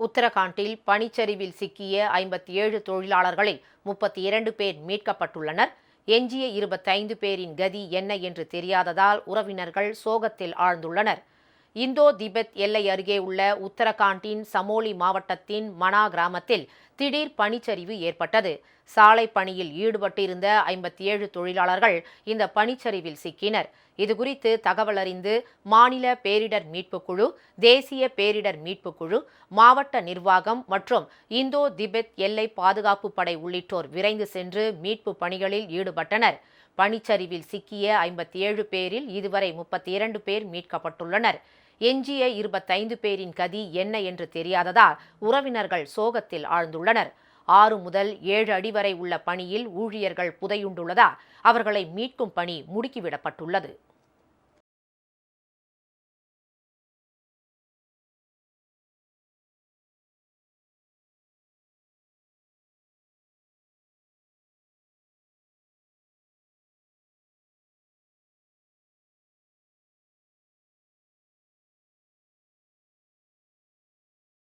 உத்தரகாண்டில் பனிச்சரிவில் சிக்கிய ஐம்பத்தி ஏழு தொழிலாளர்களில் முப்பத்தி இரண்டு பேர் மீட்கப்பட்டுள்ளனர். எஞ்சிய இருபத்தைந்து பேரின் கதி என்ன என்று தெரியாததால் உறவினர்கள் சோகத்தில் ஆழ்ந்துள்ளனர். இந்தோ திபெத் எல்லை அருகே உள்ள உத்தரகாண்டின் சமோலி மாவட்டத்தின் மனா கிராமத்தில் திடீர் பனிச்சரிவு ஏற்பட்டது. சாலை பணியில் ஈடுபட்டிருந்த ஐம்பத்தி ஏழு தொழிலாளர்கள் இந்த பனிச்சரிவில் சிக்கினர். இதுகுறித்து தகவல் அறிந்து மாநில பேரிடர் மீட்புக் குழு தேசிய பேரிடர் மீட்புக் குழு மாவட்ட நிர்வாகம் மற்றும் இந்தோ திபெத் எல்லை பாதுகாப்பு படை உள்ளிட்டோர் விரைந்து சென்று மீட்பு பணிகளில் ஈடுபட்டனர். பனிச்சரிவில் சிக்கிய ஐம்பத்தி ஏழு பேரில் இதுவரை முப்பத்தி இரண்டு பேர் மீட்கப்பட்டுள்ளனர். எஞ்சிய இருபத்தைந்து பேரின் கதி என்ன என்று தெரியாததால் உறவினர்கள் சோகத்தில் ஆழ்ந்துள்ளனர். ஆறு முதல் ஏழு அடி வரை உள்ள பணியில் ஊழியர்கள் புதையுண்டுள்ளதால் அவர்களை மீட்கும் பணி முடுக்கிவிடப்பட்டுள்ளது.